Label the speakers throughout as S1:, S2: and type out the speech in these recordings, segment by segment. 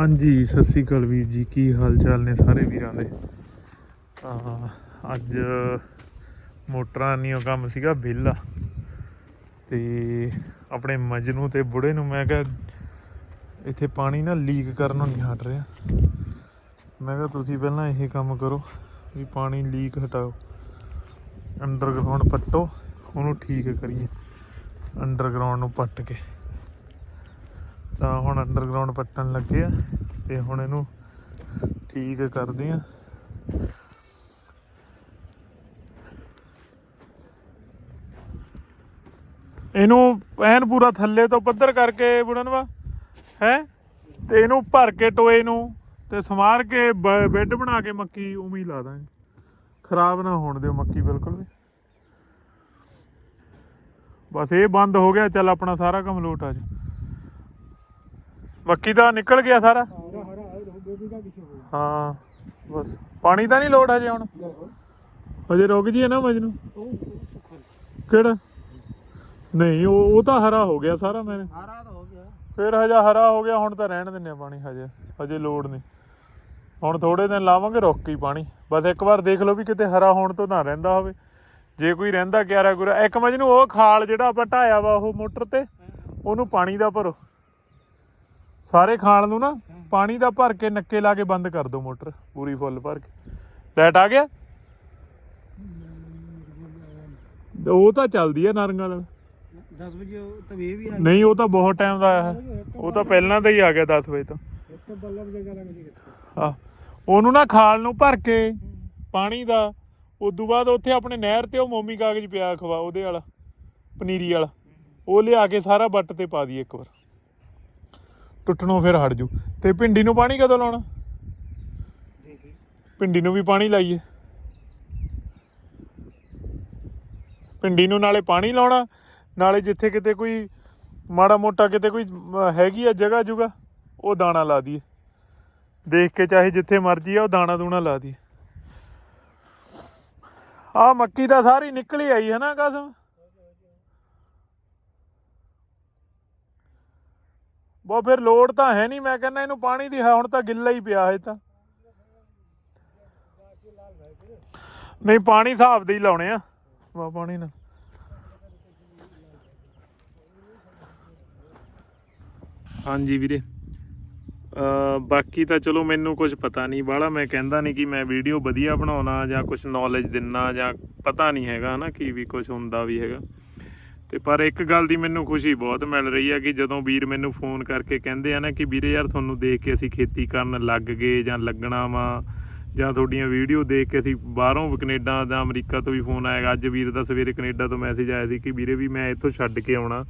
S1: ਹਾਂਜੀ, ਸਤਿ ਸ੍ਰੀ ਅਕਾਲ ਵੀਰ ਜੀ, ਕੀ ਹਾਲ ਚਾਲ ਨੇ ਸਾਰੇ ਵੀਰਾਂ ਦੇ? ਤਾਂ ਅੱਜ ਮੋਟਰਾਂ ਨੀਓ ਕੰਮ ਸੀਗਾ ਵਿਹਲਾ ਤੇ ਆਪਣੇ ਮਜਨੂ ਤੇ ਬੁੜੇ ਨੂੰ ਮੈਂ ਕਿਹਾ, ਇੱਥੇ ਪਾਣੀ ਨਾ ਲੀਕ ਕਰਨੋਂ ਨਹੀਂ ਹਟ ਰਿਹਾ। ਮੈਂ ਕਿਹਾ, ਤੁਸੀਂ ਪਹਿਲਾਂ ਇਹ ਕੰਮ ਕਰੋ ਵੀ ਪਾਣੀ ਲੀਕ ਹਟਾਓ। ਅੰਡਰਗਰਾਉਂਡ ਪੱਟੋ, ਉਹਨੂੰ ਠੀਕ ਕਰੀਏ। ਅੰਡਰਗਰਾਉਂਡ ਨੂੰ ਪੱਟ ਕੇ। ਤਾਂ ਹੁਣ ਅੰਡਰਗਰਾਉਂਡ ਪੱਟਣ ਲੱਗੇ ਆ ਤੇ ਹੁਣ ਇਹਨੂੰ ਠੀਕ ਕਰਦੇ ਆ। ਇਹਨੂੰ ਐਨ ਪੂਰਾ ਥੱਲੇ ਤੋਂ ਪੱਧਰ ਕਰਕੇ ਬੁੜਨਵਾ, ਹੈ? ਤੇ ਇਹਨੂੰ ਭਰ ਕੇ ਟੋਏ ਨੂੰ ਤੇ ਸਮਾਰ ਕੇ ਬ- ਬੈੱਡ ਬਣਾ ਕੇ ਮੱਕੀ ਉਵੇਂ ਹੀ ਲਾ ਦਾਂਗੇ। ਖਰਾਬ ਨਾ ਹੋਣ ਦਿਓ ਮੱਕੀ ਬਿਲਕੁਲ ਵੀ। ਬਸ ਇਹ ਬੰਦ ਹੋ ਗਿਆ, ਚੱਲ ਆਪਣਾ ਸਾਰਾ ਕੰਮ ਲੋਟ ਆ ਜਾ ਮੱਕੀ ਤਾਂ ਨਿਕਲ ਗਿਆ ਸਾਰਾ।
S2: ਹੈ ਦਾ ਹੋ
S1: ਹਾਂ ਬਸ। ਪਾਣੀ ਤਾਂ ਨਹੀਂ ਲੋੜ ਹਜੇ ਹੁਣ। ਹਜੇ ਰੁਕ ਜੀ ਨਾ ਮਜਨੂੰ। ਕਿਹੜਾ? ਨਹੀਂ ਉਹ ਉਹ ਤਾਂ ਹਰਾ ਹੋ ਗਿਆ ਸਾਰਾ ਮੇਰੇ।
S2: ਹਰਾ ਤਾਂ ਹੋ ਗਿਆ।
S1: ਫਿਰ ਹਜੇ ਹਰਾ ਹੋ ਗਿਆ ਹੁਣ ਤਾਂ ਰਹਿਣ ਦਿੰਨੇ ਆ ਪਾਣੀ ਹਜੇ। ਹਜੇ ਲੋੜ ਨਹੀਂ। ਹੁਣ ਥੋੜੇ ਦਿਨ ਲਾਵਾਂਗੇ ਰੁੱਕ ਕੇ ਹੀ ਪਾਣੀ। ਬਸ ਇੱਕ ਵਾਰ ਦੇਖ ਲਓ ਵੀ ਕਿਤੇ ਹਰਾ ਹੋਣ ਤੋਂ ਨਾ ਰਹਿੰਦਾ ਹੋਵੇ। ਜੇ ਕੋਈ ਰਹਿੰਦਾ ਕਿਆਰਾ ਗੁਰਾ ਇੱਕ ਮਜਨੂੰ ਉਹ ਖਾਲ ਜਿਹੜਾ ਆਪਾਂ ਢਾਇਆ ਵਾ ਉਹ ਮੋਟਰ ਤੇ ਉਹਨੂੰ ਪਾਣੀ ਦਾ ਭਰੋ। ਸਾਰੇ ਖਾਲ ਨੂੰ ਨਾ ਪਾਣੀ ਦਾ ਭਰ ਕੇ ਨੱਕੇ ਲਾ ਕੇ ਬੰਦ ਕਰ ਦਿਓ ਮੋਟਰ ਪੂਰੀ ਫੁੱਲ ਭਰ ਕੇ। ਲਾਈਟ ਆ ਗਿਆ? ਉਹ ਤਾਂ ਚੱਲਦੀ ਆ ਨਾਰੰਗਾਂ ਨਾਲ।
S2: 10 ਵਜੇ ਉਹ ਤਵੇ ਵੀ ਆ
S1: ਨਹੀਂ ਉਹ ਤਾਂ ਬਹੁਤ ਟਾਈਮ ਦਾ ਆਇਆ। ਹੈ ਉਹ ਤਾਂ ਪਹਿਲਾਂ ਦਾ ਹੀ ਆ ਗਿਆ 10 ਵਜੇ ਤੋਂ।
S2: ਇੱਕ ਬੱਲਬ ਜਗ੍ਹਾ ਲੱਗ ਜੀ
S1: ਆ ਉਹਨੂੰ ਨਾ ਖਾਲ ਨੂੰ ਭਰ ਕੇ ਪਾਣੀ ਦਾ ਉਦੋਂ ਬਾਅਦ ਉੱਥੇ ਆਪਣੇ ਨਹਿਰ ਤੇ ਉਹ ਮੋਮੀ ਕਾਗਜ਼ ਪਿਆ ਖਵਾ ਉਹਦੇ ਵਾਲਾ ਪਨੀਰੀ ਵਾਲਾ। ਉਹ ਲਿਆ ਕੇ ਸਾਰਾ ਬੱਟ ਤੇ ਪਾ ਦੀ ਇੱਕ ਵਾਰ। ਟੁੱਟਣੋਂ ਫਿਰ ਹਟ ਜੂ। ਤੇ ਭਿੰਡੀ ਨੂੰ ਪਾਣੀ ਕਦੋਂ ਲਾਉਣਾ? ਭਿੰਡੀ ਨੂੰ ਵੀ ਪਾਣੀ ਲਾਈਏ। ਭਿੰਡੀ ਨੂੰ ਨਾਲੇ ਪਾਣੀ ਲਾਉਣਾ, ਨਾਲੇ ਜਿੱਥੇ ਕਿਤੇ ਕੋਈ ਮਾੜਾ ਮੋਟਾ ਕਿਤੇ ਕੋਈ ਹੈਗੀ ਆ ਜਗ੍ਹਾ ਜੁਗਾ, ਉਹ ਦਾਣਾ ਲਾ ਦਈਏ। ਦੇਖ ਕੇ ਚਾਹੇ ਜਿੱਥੇ ਮਰਜ਼ੀ ਆ, ਉਹ ਦਾਣਾ ਦੂਣਾ ਲਾ ਦਈਏ। ਆ ਮੱਕੀ ਤਾਂ ਸਾਰੀ ਨਿਕਲੀ ਆਈ ਹੈ ਨਾ ਕਸਮ। ਬੋ ਫਿਰ ਲੋੜ ਤਾਂ ਹੈ ਨਹੀਂ, ਮੈਂ ਕਹਿੰਦਾ ਇਹਨੂੰ ਪਾਣੀ ਦੀ, ਹੁਣ ਤਾਂ ਗਿੱਲਾ ਹੀ ਪਿਆ ਹੈ ਤਾਂ। ਨਹੀਂ, ਪਾਣੀ ਹਿਸਾਬ ਦੇ ਹੀ ਲਾਉਣੇ ਆ। ਵਾ ਪਾਣੀ ਨਾਲ। ਹਾਂਜੀ ਵੀਰੇ। ਬਾਕੀ ਤਾਂ ਚਲੋ ਮੈਨੂੰ ਕੁਝ ਪਤਾ ਨਹੀਂ। ਬਾਹਲਾ ਮੈਂ ਕਹਿੰਦਾ ਨਹੀਂ ਕਿ ਮੈਂ ਵੀਡੀਓ ਵਧੀਆ ਬਣਾਉਣਾ ਜਾਂ ਕੁਝ ਨੌਲੇਜ ਦਿੰਨਾ ਜਾਂ ਪਤਾ ਨਹੀਂ ਹੈਗਾ ਹਨਾ ਕੀ ਵੀ ਕੁਝ ਹੁੰਦਾ ਵੀ ਹੈਗਾ। ਤੇ ਪਰ ਇੱਕ ਗੱਲ ਦੀ ਮੈਨੂੰ ਖੁਸ਼ੀ ਬਹੁਤ ਮਿਲ ਰਹੀ ਹੈ ਕਿ ਜਦੋਂ ਵੀਰ ਮੈਨੂੰ ਫੋਨ ਕਰਕੇ ਕਹਿੰਦੇ ਆ ਨਾ ਕਿ ਵੀਰੇ ਯਾਰ ਤੁਹਾਨੂੰ ਦੇਖ ਕੇ ਅਸੀਂ ਖੇਤੀ ਕਰਨ ਲੱਗ ਗਏ ਜਾਂ ਲੱਗਣਾ ਵਾ, ਜਾਂ ਤੁਹਾਡੀਆਂ ਵੀਡੀਓ ਦੇਖ ਕੇ ਅਸੀਂ ਬਾਹਰੋਂ ਵੀ ਕੈਨੇਡਾ ਜਾਂ ਅਮਰੀਕਾ ਤੋਂ ਵੀ ਫੋਨ ਆਇਆ, ਅੱਜ ਵੀਰ ਦਾ ਸਵੇਰੇ ਕੈਨੇਡਾ ਤੋਂ ਮੈਸੇਜ ਆਇਆ ਸੀ ਕਿ ਵੀਰੇ ਵੀ ਮੈਂ ਇੱਥੋਂ ਛੱਡ ਕੇ ਆਉਣਾ,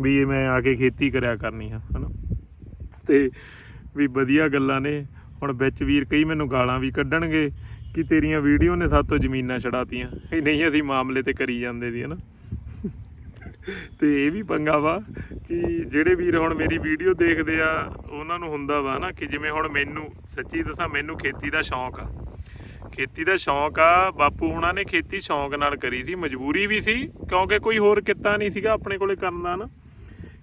S1: ਵੀ ਇਹ ਮੈਂ ਆ ਕੇ ਖੇਤੀ ਕਰਿਆ ਕਰਨੀ ਆ, ਹਨਾ? ਤੇ ਵੀ ਵਧੀਆ ਗੱਲਾਂ ਨੇ, ਹੁਣ ਵਿੱਚ ਵੀਰ ਕਈ ਮੈਨੂੰ ਗਾਲਾਂ ਵੀ ਕੱਢਣਗੇ ਕਿ ਤੇਰੀਆਂ ਵੀਡੀਓ ਨੇ ਸਾਤੋਂ ਜ਼ਮੀਨਾਂ ਛਡਾਤੀਆਂ, ਇਹ ਨਹੀਂ ਅਸੀਂ ਮਾਮਲੇ ਤੇ ਕਰੀ ਜਾਂਦੇ ਦੀ ਹਨਾ? ਤੇ ਇਹ ਵੀ ਪੰਗਾ ਵਾ ਕਿ ਜਿਹੜੇ ਵੀਰ ਹੁਣ ਮੇਰੀ ਵੀਡੀਓ ਦੇਖਦੇ ਆ, ਉਹਨਾਂ ਨੂੰ ਹੁੰਦਾ ਵਾ ਨਾ ਕਿ ਜਿਵੇਂ ਹੁਣ ਮੈਨੂੰ, ਸੱਚੀ ਦੱਸਾਂ ਮੈਨੂੰ ਖੇਤੀ ਦਾ ਸ਼ੌਂਕ ਆ। ਖੇਤੀ ਦਾ ਸ਼ੌਂਕ ਆ, ਬਾਪੂ ਹੁਣਾਂ ਨੇ ਖੇਤੀ ਸ਼ੌਂਕ ਨਾਲ ਕਰੀ ਸੀ, ਮਜਬੂਰੀ ਵੀ ਸੀ, ਕਿਉਂਕਿ ਕੋਈ ਹੋਰ ਕਿੱਤਾ ਨਹੀਂ ਸੀਗਾ ਆਪਣੇ ਕੋਲੇ ਕਰਨ ਦਾ ਨਾ।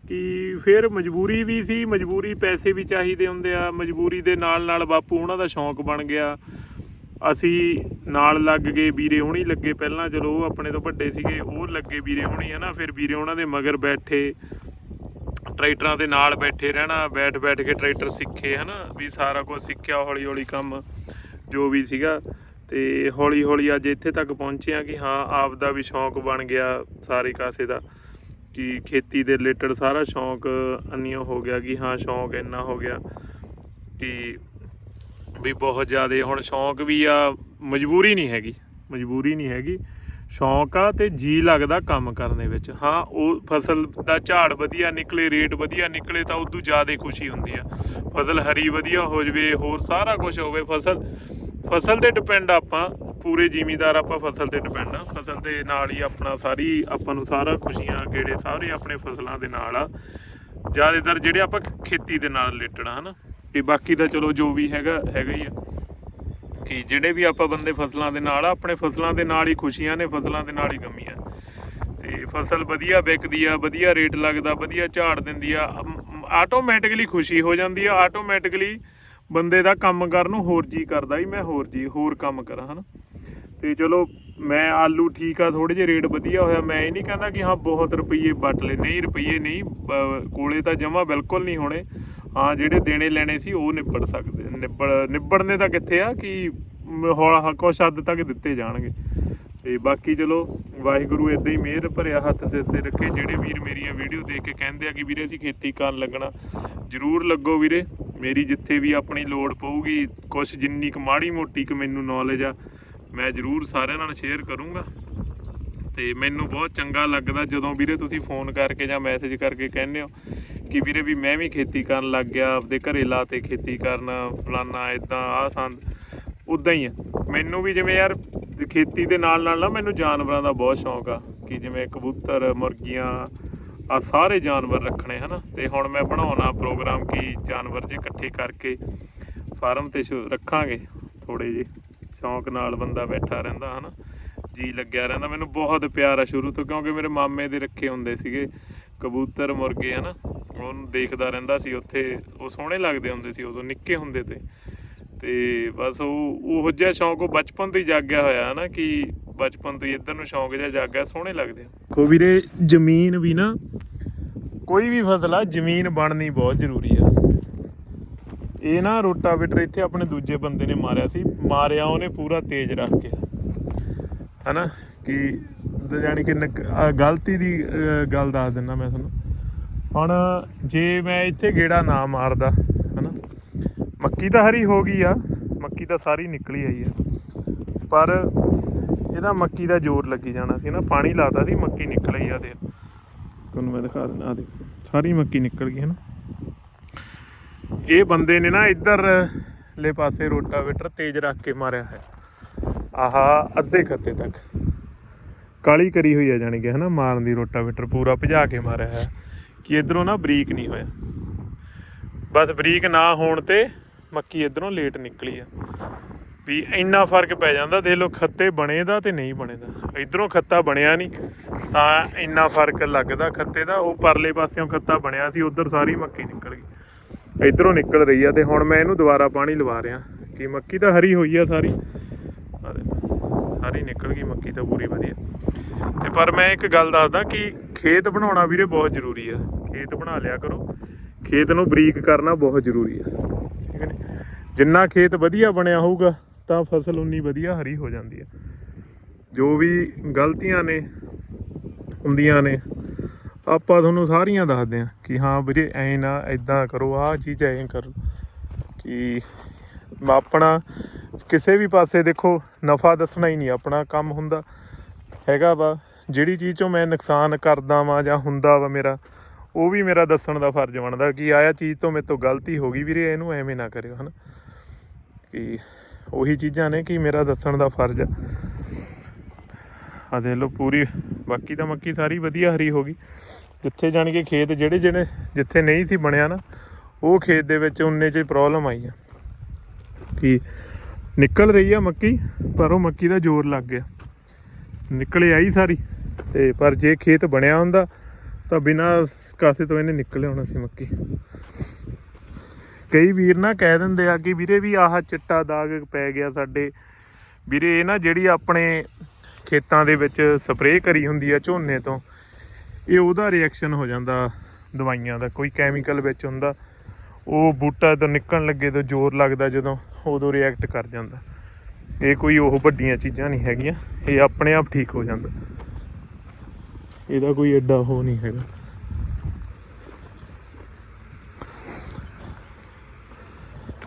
S1: ਕਿ ਫਿਰ ਮਜਬੂਰੀ ਵੀ ਸੀ, ਮਜਬੂਰੀ ਪੈਸੇ ਵੀ ਚਾਹੀਦੇ ਹੁੰਦੇ ਆ, ਮਜਬੂਰੀ ਦੇ ਨਾਲ ਨਾਲ ਬਾਪੂ ਹੁਣਾਂ ਦਾ ਸ਼ੌਂਕ ਬਣ ਗਿਆ। ਅਸੀਂ ਨਾਲ ਲੱਗ ਗਏ ਵੀਰੇ ਹੁਣੀ ਲੱਗੇ ਪਹਿਲਾਂ, ਚਲੋ ਉਹ ਆਪਣੇ ਤੋਂ ਵੱਡੇ ਸੀਗੇ, ਉਹ ਲੱਗੇ ਵੀਰੇ ਹੁਣੀ, ਹਨਾ? ਫਿਰ ਵੀਰੇ ਉਹਨਾਂ ਦੇ ਮਗਰ ਬੈਠੇ, ਟਰੈਕਟਰਾਂ ਦੇ ਨਾਲ ਬੈਠੇ ਰਹਿਣਾ, ਬੈਠ ਬੈਠ ਕੇ ਟਰੈਕਟਰ ਸਿੱਖੇ, ਹਨਾ? ਵੀ ਸਾਰਾ ਕੁਝ ਸਿੱਖਿਆ ਹੌਲੀ ਹੌਲੀ ਕੰਮ ਜੋ ਵੀ ਸੀਗਾ। ਤੇ ਹੌਲੀ ਹੌਲੀ ਅੱਜ ਇੱਥੇ ਤੱਕ ਪਹੁੰਚੇ ਆ ਕਿ ਹਾਂ, ਆਪ ਦਾ ਵੀ ਸ਼ੌਂਕ ਬਣ ਗਿਆ ਸਾਰੇ ਕਾਸੇ ਦਾ, ਕਿ ਖੇਤੀ ਦੇ ਰਿਲੇਟਡ ਸਾਰਾ ਸ਼ੌਂਕ ਅੰਨਿਓ ਹੋ ਗਿਆ, ਕਿ ਹਾਂ, ਸ਼ੌਂਕ ਇੰਨਾ ਹੋ ਗਿਆ ਕਿ ਵੀ ਬਹੁਤ ਜ਼ਿਆਦਾ, ਹੁਣ ਸ਼ੌਂਕ ਵੀ ਆ, ਮਜਬੂਰੀ ਨਹੀਂ ਹੈਗੀ, ਮਜਬੂਰੀ ਨਹੀਂ ਹੈਗੀ। ਸ਼ੌਂਕ ਆ ਤੇ ਜੀ ਲੱਗਦਾ ਕੰਮ ਕਰਨ ਦੇ ਵਿੱਚ। ਹਾਂ, ਉਹ ਫਸਲ ਦਾ ਝਾੜ ਵਧੀਆ ਨਿਕਲੇ, ਰੇਟ ਵਧੀਆ ਨਿਕਲੇ ਤਾਂ ਉਦੋਂ ਜ਼ਿਆਦਾ ਖੁਸ਼ੀ ਹੁੰਦੀ ਆ। ਫਸਲ ਹਰੀ ਵਧੀਆ ਹੋ ਜਵੇ, ਹੋਰ ਸਾਰਾ ਕੁਝ ਹੋਵੇ, ਫਸਲ ਫਸਲ ਤੇ ਡਿਪੈਂਡ ਆਪਾਂ। ਪੂਰੇ ਜ਼ਿਮੀਦਾਰ ਆਪਾਂ ਫਸਲ ਤੇ ਡਿਪੈਂਡ ਆ। ਫਸਲ ਦੇ ਨਾਲ ਹੀ ਆਪਣਾ ਸਾਰੀ, ਆਪਾਂ ਨੂੰ ਸਾਰਾ ਖੁਸ਼ੀਆਂ ਕਿਹੜੇ ਸਾਰੇ ਆਪਣੇ ਫਸਲਾਂ ਦੇ ਨਾਲ ਆ। ਜ਼ਿਆਦਾਤਰ ਜਿਹੜੇ ਆਪਾਂ ਖੇਤੀ ਦੇ ਨਾਲ ਰਿਲੇਟਡ ਆ, ਹਨਾ। ਤੇ ਬਾਕੀ ਤਾਂ ਚਲੋ ਜੋ ਵੀ ਹੈਗਾ ਹੈਗਾ ਹੀ ਆ। ਕਿ ਜਿਹੜੇ ਵੀ ਆਪਾਂ ਬੰਦੇ ਫਸਲਾਂ ਦੇ ਨਾਲ ਆਪਣੇ ਫਸਲਾਂ ਦੇ ਨਾਲ ਹੀ ਖੁਸ਼ੀਆਂ ਨੇ, ਫਸਲਾਂ ਦੇ ਨਾਲ ਹੀ ਗਮੀਆਂ। ਤੇ ਫਸਲ ਵਧੀਆ ਵਿਕਦੀ ਆ, ਵਧੀਆ ਰੇਟ ਲੱਗਦਾ, ਵਧੀਆ ਝਾੜ ਦਿੰਦੀ ਆ ਆਟੋਮੈਟਿਕਲੀ ਖੁਸ਼ੀ ਹੋ ਜਾਂਦੀ ਆ ਆਟੋਮੈਟਿਕਲੀ ਬੰਦੇ ਦਾ ਕੰਮ ਕਰਨ ਨੂੰ ਹੋਰ ਜੀ ਕਰਦਾ ਹੀ ਮੈਂ ਹੋਰ ਜੀ ਹੋਰ ਕੰਮ ਕਰਾਂ, ਹਨਾ। ਤੇ ਚਲੋ, ਮੈਂ ਆਲੂ ਠੀਕ ਆ ਥੋੜੇ ਜਿਹੇ ਰੇਟ ਵਧੀਆ ਹੋਇਆ, ਮੈਂ ਇਹ ਨਹੀਂ ਕਹਿੰਦਾ ਕਿ ਹਾਂ ਬਹੁਤ ਰੁਪਏ ਵੱਟ ਲੈ ਨਹੀਂ ਰੁਪਏ ਨਹੀਂ ਕੋਲੇ ਤਾਂ ਜਮਾ ਬਿਲਕੁਲ ਨਹੀਂ ਹੋਣੇ। ਹਾਂ, ਜਿਹੜੇ ਦੇਣੇ ਲੈਣੇ ਸੀ, ਉਹ ਨਿਬੜ ਸਕਦੇ, ਨਿਬੜ, ਨਿਬੜਨੇ ਤਾਂ ਕਿੱਥੇ ਆ ਕਿ ਮ- ਹੌਲਾ ਕੁਛ ਹੱਦ ਤੱਕ ਦਿੱਤੇ ਜਾਣਗੇ। ਤੇ ਬਾਕੀ ਚਲੋ, ਵਾਹਿਗੁਰੂ ਇਦਾਂ ਹੀ ਮਿਹਰ ਭਰਿਆ ਹੱਥ ਸਿਰ ਤੇ ਰੱਖੇ। ਜਿਹੜੇ ਵੀਰ ਮੇਰੀਆਂ ਵੀਡੀਓ ਦੇਖ ਕੇ ਕਹਿੰਦੇ ਆ ਕਿ ਵੀਰੇ ਅਸੀਂ ਖੇਤੀ ਕਰਨ ਲੱਗਣਾ, ਜਰੂਰ ਲੱਗੋ ਵੀਰੇ। ਮੇਰੀ ਜਿੱਥੇ ਵੀ ਆਪਣੀ ਲੋੜ ਪਊਗੀ, ਕੁਛ ਜਿੰਨੀ ਕੁ ਮਾੜੀ ਮੋਟੀ ਕੁ ਮੈਨੂੰ ਨੌਲੇਜ ਆ, ਮੈਂ ਜਰੂਰ ਸਾਰਿਆਂ ਨਾਲ ਸ਼ੇਅਰ ਕਰੂੰਗਾ। ਤੇ ਮੈਨੂੰ ਬਹੁਤ ਚੰਗਾ ਲੱਗਦਾ ਜਦੋਂ ਵੀਰੇ ਤੁਸੀਂ ਫੋਨ ਕਰਕੇ ਜਾਂ ਮੈਸੇਜ ਕਰਕੇ ਕਹਿੰਦੇ ਹੋ ਕਿ ਵੀਰੇ ਵੀ ਮੈਂ ਵੀ ਖੇਤੀ ਕਰਨ ਲੱਗ ਗਿਆ, ਆਪਦੇ ਘਰੇ ਲਾ ਤੇ ਖੇਤੀ ਕਰਨਾ, ਫਲਾਨਾ ਇਦਾਂ ਆਹ ਸੰਦ ਉਦਾਂ ਹੀ ਆ। ਮੈਨੂੰ ਵੀ ਜਿਵੇਂ ਯਾਰ ਖੇਤੀ ਦੇ ਨਾਲ ਨਾਲ ਨਾ ਮੈਨੂੰ ਜਾਨਵਰਾਂ ਦਾ ਬਹੁਤ ਸ਼ੌਂਕ ਆ, ਕਿ ਜਿਵੇਂ ਕਬੂਤਰ, ਮੁਰਗੀਆਂ ਆ ਸਾਰੇ ਜਾਨਵਰ ਰੱਖਣੇ, ਹਨਾ? ਤੇ ਹੁਣ ਮੈਂ ਬਣਾਉਣਾ ਪ੍ਰੋਗਰਾਮ ਕਿ ਜਾਨਵਰ ਜੇ ਇਕੱਠੇ ਕਰਕੇ ਫਾਰਮ ਤੇ ਸ਼ੁ- ਰੱਖਾਂਗੇ। ਥੋੜੇ ਜੇ ਸ਼ੌਂਕ ਨਾਲ ਬੰਦਾ ਬੈਠਾ ਰਹਿੰਦਾ, ਹਨਾ? ਜੀ ਲੱਗਿਆ ਰਹਿੰਦਾ। ਮੈਨੂੰ ਬਹੁਤ ਪਿਆਰ ਆ ਸ਼ੁਰੂ ਤੋਂ, ਕਿਉਂਕਿ ਮੇਰੇ ਮਾਮੇ ਦੇ ਰੱਖੇ ਹੁੰਦੇ ਸੀਗੇ ਕਬੂਤਰ, ਮੁਰਗੇ, ਹਨਾ? ਉਹਨੂੰ ਦੇਖਦਾ ਰਹਿੰਦਾ ਸੀ, ਉੱਥੇ ਉਹ ਸੋਹਣੇ ਲੱਗਦੇ ਹੁੰਦੇ ਸੀ, ਉਦੋਂ ਨਿੱਕੇ ਹੁੰਦੇ ਤੇ। ਤੇ ਬਸ ਉਹ ਉਹ ਜਿਹਾ ਸ਼ੌਂਕ ਉਹ ਬਚਪਨ ਤੋਂ ਹੀ ਜਾਗਿਆ ਹੋਇਆ ਹੈ ਨਾ ਕਿ ਬਚਪਨ ਤੋਂ ਹੀ ਇੱਧਰ ਨੂੰ ਸ਼ੌਂਕ ਜਿਹਾ ਜਾਗਿਆ, ਸੋਹਣੇ ਲੱਗਦੇ ਆ। ਕੋ ਵੀਰੇ, ਜ਼ਮੀਨ ਵੀ ਨਾ, ਕੋਈ ਵੀ ਫਸਲ ਆ, ਜ਼ਮੀਨ ਬਣਨੀ ਬਹੁਤ ਜ਼ਰੂਰੀ ਆ। ਇਹ ਨਾ ਰੋਟਾਵੇਟਰ ਇੱਥੇ ਆਪਣੇ ਦੂਜੇ ਬੰਦੇ ਨੇ ਮਾਰਿਆ ਸੀ, ਮਾਰਿਆ ਉਹਨੇ ਪੂਰਾ ਤੇਜ਼ ਰੱਖ ਕੇ। ਹਨਾ, ਕਿ ਦ- ਜਾਣੀ ਕਿ ਨਕ- ਗਲਤੀ ਦੀ ਗੱਲ ਦੱਸ ਦਿੰਦਾ ਮੈਂ ਤੁਹਾਨੂੰ। ਹੁਣ ਜੇ ਮੈਂ ਇੱਥੇ ਗੇੜਾ ਨਾ ਮਾਰਦਾ, ਹਨਾ? ਮੱਕੀ ਤਾਂ ਹਰੀ ਹੋ ਗਈ ਆ, ਮੱਕੀ ਤਾਂ ਸਾਰੀ ਨਿਕਲੀ ਆਈ ਆ। ਪਰ ਇਹਦਾ ਮੱਕੀ ਦਾ ਜ਼ੋਰ ਲੱਗੀ ਜਾਣਾ ਸੀ ਨਾ, ਪਾਣੀ ਲਾਤਾ ਸੀ, ਮੱਕੀ ਨਿਕਲ ਆਈ ਆ ਤੇ। ਤੁਹਾਨੂੰ ਮੈਂ ਦਿਖਾ ਦਿੰਦਾ ਆ ਦੇਖ, ਸਾਰੀ ਮੱਕੀ ਨਿਕਲ ਗਈ ਹੈ ਨਾ ਇਹ ਬੰਦੇ ਨੇ ਨਾ ਇੱਧਰਲੇ ਪਾਸੇ ਰੋਟਾਵੇਟਰ ਤੇਜ਼ ਰੱਖ ਕੇ ਮਾਰਿਆ ਹੈ। ਆਹਾ ਅੱਧੇ ਖੱਤੇ ਤੱਕ। ਕਾਲੀ ਕਰੀ ਹੋਈ ਆ ਜਾਣੀ ਕਿ, ਹਨਾ? ਮਾਰਨ ਦੀ ਰੋਟਾਵੇਟਰ ਪੂਰਾ ਭਜਾ ਕੇ ਮਾਰਿਆ ਹੈ। ਕਿ ਇਧਰੋਂ ਨਾ ਬਰੀਕ ਨਹੀਂ ਹੋਇਆ। ਬਸ ਬਰੀਕ ਨਾ ਹੋਣ ਤੇ ਮੱਕੀ ਇਧਰੋਂ ਲੇਟ ਨਿਕਲੀ ਆ। ਵੀ ਇੰਨਾ ਫ਼ਰਕ ਪੈ ਜਾਂਦਾ, ਦੇਖ ਲਓ ਖੱਤੇ ਬਣੇ ਦਾ ਤੇ ਨਹੀਂ ਬਣੇ ਦਾ ਇਧਰੋਂ ਖੱਤਾ ਬਣਿਆ ਨਹੀਂ, ਤਾਂ ਇੰਨਾ ਫ਼ਰਕ ਲੱਗਦਾ ਖੱਤੇ ਦਾ। ਉਹ ਪਰਲੇ ਪਾਸਿਓਂ ਖੱਤਾ ਬਣਿਆ ਸੀ, ਉਧਰ ਸਾਰੀ ਮੱਕੀ ਨਿਕਲ ਗਈ। ਇਧਰੋਂ ਨਿਕਲ ਰਹੀ ਆ ਤੇ ਹੁਣ ਮੈਂ ਇਹਨੂੰ ਦੁਬਾਰਾ ਪਾਣੀ ਲਵਾ ਰਿਹਾ ਕਿ ਮੱਕੀ ਤਾਂ ਹਰੀ ਹੋਈ ਆ ਸਾਰੀ। ਸਾਰੀ ਨਿਕਲ ਗਈ, ਮੱਕੀ ਤਾਂ ਪੂਰੀ ਵਧੀਆ। ਤੇ ਪਰ ਮੈਂ ਇੱਕ ਗੱਲ ਦੱਸਦਾ ਕਿ ਖੇਤ ਬਣਾਉਣਾ ਵੀਰੇ ਬਹੁਤ ਜ਼ਰੂਰੀ ਆ। ਖੇਤ ਬਣਾ ਲਿਆ ਕਰੋ। ਖੇਤ ਨੂੰ ਬਰੀਕ ਕਰਨਾ ਬਹੁਤ ਜ਼ਰੂਰੀ ਆ। ਠੀਕ ਹੈ ਨੀ ਜਿੰਨਾ ਖੇਤ ਵਧੀਆ ਬਣਿਆ ਹੋਊਗਾ, ਤਾਂ ਫਸਲ ਉਨੀ ਵਧੀਆ ਹਰੀ ਹੋ ਜਾਂਦੀ ਆ। ਜੋ ਵੀ ਗਲਤੀਆਂ ਨੇ, ਹੁੰਦੀਆਂ ਨੇ, ਆਪਾਂ ਤੁਹਾਨੂੰ ਸਾਰੀਆਂ ਦੱਸਦੇ ਆ ਕਿ ਹਾਂ ਵੀਰੇ, ਐ ਨਾ ਐਦਾਂ ਕਰੋ, ਆਹ ਚੀਜ਼ ਐਂ ਕਰੋ ਕਿ ਆਪਣਾ ਕਿਸੇ ਵੀ ਪਾਸੇ ਦੇਖੋ, ਨਫਾ ਦੱਸਣਾ ਹੀ ਨਹੀਂ, ਆਪਣਾ ਕੰਮ ਹੁੰਦਾ। ਹੈਗਾ ਵਾ, ਜਿਹੜੀ ਚੀਜ਼ ਚੋਂ ਮੈਂ ਨੁਕਸਾਨ ਕਰਦਾ ਵਾਂ ਜਾਂ ਹੁੰਦਾ ਵਾ ਮੇਰਾ ਉਹ ਵੀ ਮੇਰਾ ਦੱਸਣ ਦਾ ਫਰਜ਼ ਬਣਦਾ ਕਿ ਆਇਆ ਚੀਜ਼ ਤੋਂ ਮੇਰੇ ਤੋਂ ਗਲਤੀ ਹੋ ਗਈ ਵੀਰੇ, ਇਹਨੂੰ ਐਵੇਂ ਨਾ ਕਰਿਓ, ਹਨਾ? ਕਿ ਉਹੀ ਚੀਜ਼ਾਂ ਨੇ ਕਿ ਮੇਰਾ ਦੱਸਣ ਦਾ ਫਰਜ਼ ਆ। ਆ ਦੇਖ ਲਓ ਪੂਰੀ, ਬਾਕੀ ਤਾਂ ਮੱਕੀ ਸਾਰੀ ਵਧੀਆ ਹਰੀ ਹੋ ਗਈ। ਜਿੱਥੇ ਜਾਣੀ ਕਿ ਖੇਤ ਜਿਹੜੇ ਜਿਹੜੇ ਜਿੱਥੇ ਨਹੀਂ ਸੀ ਬਣਿਆ ਨਾ, ਉਹ ਖੇਤ ਦੇ ਵਿੱਚ ਉਨੇ 'ਚ ਪ੍ਰੋਬਲਮ ਆਈ ਆ। ਕਿ ਨਿਕਲ ਰਹੀ ਆ ਮੱਕੀ, ਪਰ ਉਹ ਮੱਕੀ ਦਾ ਜ਼ੋਰ ਲੱਗ ਗਿਆ। ਨਿਕਲੇ ਆਈ ਸਾਰੀ, ਤੇ ਪਰ ਜੇ ਖੇਤ ਬਣਿਆ ਹੁੰਦਾ ਤਾਂ ਬਿਨਾਂ ਕਾਸੇ ਤੋਂ ਇਹਨੇ ਨਿਕਲ ਆਉਣਾ ਸੀ ਮੱਕੀ। ਕਈ ਵੀਰ ਨਾ ਕਹਿ ਦਿੰਦੇ ਆ ਕਿ ਵੀਰੇ ਵੀ ਆਹ ਚਿੱਟਾ ਦਾਗ ਪੈ ਗਿਆ ਸਾਡੇ। ਵੀਰੇ, ਇਹ ਨਾ ਜਿਹੜੀ ਆਪਣੇ ਖੇਤਾਂ ਦੇ ਵਿੱਚ ਸਪਰੇਅ ਕਰੀ ਹੁੰਦੀ ਆ ਝੋਨੇ ਤੋਂ, ਇਹ ਉਹਦਾ ਰਿਐਕਸ਼ਨ ਹੋ ਜਾਂਦਾ ਦਵਾਈਆਂ ਦਾ। ਕੋਈ ਕੈਮੀਕਲ ਵਿੱਚ ਹੁੰਦਾ, ਉਹ ਬੂਟਾ ਤੋਂ ਨਿਕਲਣ ਲੱਗੇ ਤੋਂ ਜ਼ੋਰ ਲੱਗਦਾ ਜਦੋਂ ਉਦੋਂ ਰਿਐਕਟ ਕਰ ਜਾਂਦਾ। ਇਹ ਕੋਈ ਉਹ ਵੱਡੀਆਂ ਚੀਜ਼ਾਂ ਨਹੀਂ ਹੈਗੀਆਂ, ਇਹ ਆਪਣੇ ਆਪ ਠੀਕ ਹੋ ਜਾਂਦਾ। ਇਹਦਾ ਕੋਈ ਐਡਾ ਉਹ ਨਹੀਂ ਹੈਗਾ।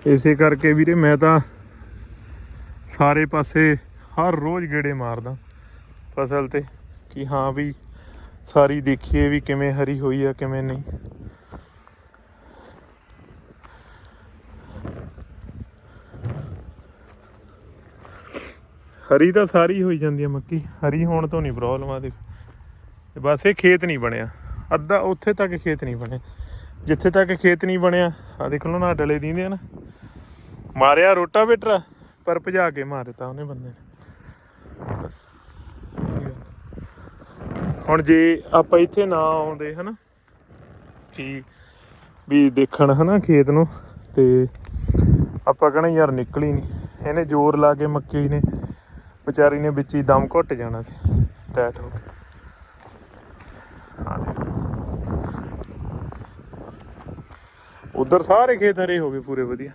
S1: ਇਸੇ ਕਰਕੇ ਵੀਰੇ ਮੈਂ ਤਾਂ ਸਾਰੇ ਪਾਸੇ ਹਰ ਰੋਜ਼ ਗੇੜੇ ਮਾਰਦਾ ਫਸਲ ਤੇ, ਕਿ ਹਾਂ ਵੀ ਸਾਰੀ ਦੇਖੀਏ ਵੀ ਕਿਵੇਂ ਹਰੀ ਹੋਈ ਆ, ਕਿਵੇਂ ਨਹੀਂ। ਹਰੀ ਤਾਂ ਸਾਰੀ ਹੋਈ ਜਾਂਦੀ ਆ ਮੱਕੀ, ਹਰੀ ਹੋਣ ਤੋਂ ਨਹੀਂ ਪ੍ਰੋਬਲਮ ਆ ਦੇਖ। ਤੇ ਬਸ ਇਹ ਖੇਤ ਨਹੀਂ ਬਣਿਆ। ਅੱਧਾ ਉੱਥੇ ਤੱਕ ਖੇਤ ਨਹੀਂ ਬਣਿਆ। ਜਿੱਥੇ ਤੱਕ ਖੇਤ ਨਹੀਂ ਬਣਿਆ ਆ ਦੇਖ ਲਓ ਨਾ ਡਲੇ ਦੀਂਦੇ ਨਾ। ਮਾਰਿਆ ਰੋਟਾ ਬੇਟਰਾ ਪਰ ਭਜਾ ਕੇ ਮਾਰਤਾ ਉਹਨੇ ਬੰਦੇ ਨੇ। ਬਸ ਹੁਣ ਜੇ ਆਪਾਂ ਇੱਥੇ ਨਾ ਆਉਂਦੇ ਹਨਾ, ਕਿ ਵੀ ਦੇਖਣ ਹਨਾ ਖੇਤ ਨੂੰ, ਤੇ ਆਪਾਂ ਕਹਣਾ ਯਾਰ ਨਿਕਲੀ ਨਹੀਂ ਇਹਨੇ ਜ਼ੋਰ ਲਾ ਕੇ ਮੱਕੀ ਨੇ, ਵਿਚਾਰੀ ਨੇ ਵਿੱਚ ਹੀ ਦਮ ਘੁੱਟ ਜਾਣਾ ਸੀ, ਟੈਟ ਹੋ ਕੇ। ਉਧਰ ਸਾਰੇ ਖੇਤ ਹਰੇ ਹੋ ਗਏ ਪੂਰੇ ਵਧੀਆ।